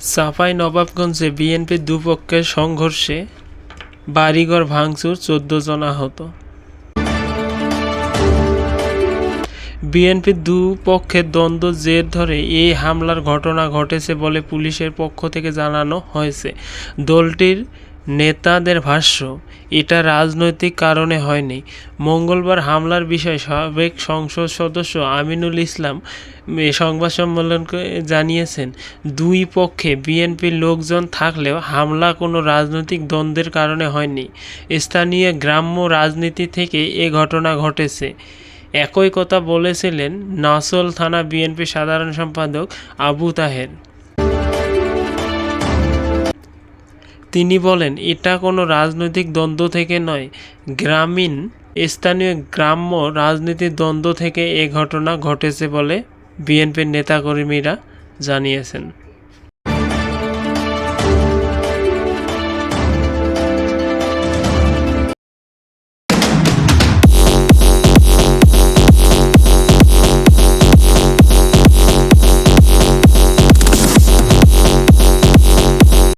চাঁপাই নবাবগঞ্জে বিএনপির দুপক্ষের সংঘর্ষে বাড়িঘর ভাঙচুর চোদ্দ জন আহত। বিএনপির দুপক্ষের দ্বন্দ্ব জের ধরে এই হামলার ঘটনা ঘটেছে বলে পুলিশের পক্ষ থেকে জানানো হয়েছে। দলটির নেতাদের ভাষ্য, এটা রাজনৈতিক কারণে হয়নি। মঙ্গলবার হামলার বিষয়ে সাবেক সংসদ সদস্য আমিনুল ইসলাম সংবাদ সম্মেলনকে জানিয়েছেন, দুই পক্ষে বিএনপির লোকজন থাকলেও হামলা কোনো রাজনৈতিক দ্বন্দ্বের কারণে হয়নি। স্থানীয় গ্রাম্য রাজনীতি থেকে এ ঘটনা ঘটেছে। একই কথা বলেছিলেন নাসল থানা বিএনপি সাধারণ সম্পাদক আবু তাহের। তিনি বলেন, এটা কোনো রাজনৈতিক দ্বন্দ্ব থেকে নয়। গ্রামীণ, স্থানীয় গ্রাম্য রাজনীতির দ্বন্দ্ব থেকে এ ঘটনা ঘটেছে বলে বিএনপির নেতাকর্মীরা জানিয়েছেন।